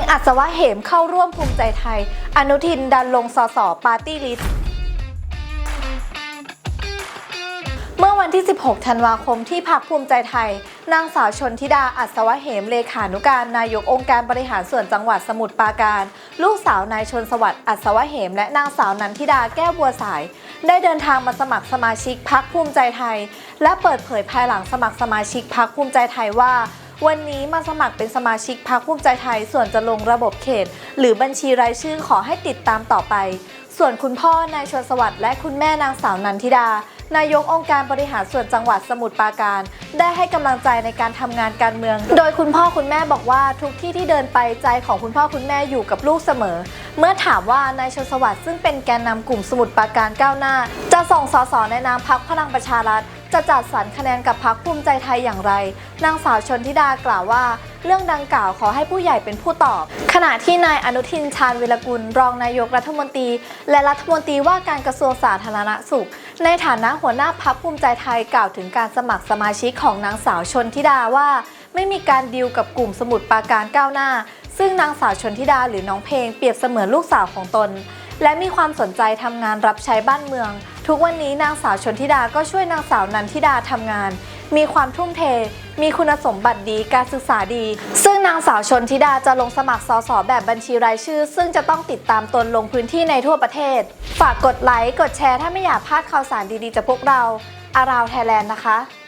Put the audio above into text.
งอัศวะเหมเข้าร่วมภูมิใจไทย อนุทินดันลงสสปาร์ตี้ลิสต์เมื่อวันที่ 16 ธันวาคมที่พักภูมิใจไทย นางสาวชนธิดาอัศวะเหมเลขานุการ นายกองค์การบริหารส่วนจังหวัดสมุทรปราการ ลูกสาวนายชนสวัสดิ์อัศวะเหม และนางสาวนันทิดาแก้วบัวสาย ได้เดินทางมาสมัครสมาชิกพักภูมิใจไทย และเปิดเผยภายหลังสมัครสมาชิกพักภูมิใจไทยว่า วันนี้มาสมัครเป็นสมาชิกพรรคภูมิใจไทย ส่วนจะลงระบบเขต หรือบัญชีรายชื่อขอให้ติดตามต่อไป ส่วนคุณพ่อนายชวนสวัสดิ์และคุณแม่นางสาวนันทิดา นายกองค์การบริหารส่วนจังหวัดสมุทรปราการ ได้ให้กำลังใจในการทำงานการเมือง โดยคุณพ่อคุณแม่บอกว่าทุกที่ที่เดินไปใจของคุณพ่อคุณแม่อยู่กับลูกเสมอ เมื่อถามว่านายชนสวัสดิ์ซึ่งเป็นแกนนำกลุ่มสมุทรปราการก้าวหน้า จะส่งสสในนามพักพลังประชารัฐ จะจัดสรรคะแนนกับพักภูมิใจไทยอย่างไร นางสาวชนธิดากล่าวว่า เรื่องดังกล่าวขอให้ผู้ใหญ่เป็นผู้ตอบ ขณะที่นายอนุทินชาญวิรกุล รองนายกรัฐมนตรี และรัฐมนตรีว่าการกระทรวงสาธารณสุข ในฐานะหัวหน้าพักภูมิใจไทยกล่าวถึงการสมัครสมาชิกของนางสาวชนธิดาว่า ไม่มีการดีลกับกลุ่มสมุทรปราการก้าวหน้า ซึ่งนางสาวชนธิดาหรือน้องเพลงเปรียบเสมือนลูกสาวของตน และมีความสนใจทำงานรับใช้บ้านเมือง ทุกวันนี้นางสาวชนธิดาก็ช่วยนางสาวนันทิดาทำงาน มีความทุ่มเท มีคุณสมบัติดีการศึกษาดี ซึ่งนางสาวชนธิดาจะลงสมัครสสแบบบัญชีรายชื่อ ซึ่งจะต้องติดตามตนลงพื้นที่ในทั่วประเทศ ฝากกดไลค์กดแชร์ถ้าไม่อยากพลาดข่าวสารดีๆจากพวกเราอาราวไทยแลนด์นะคะ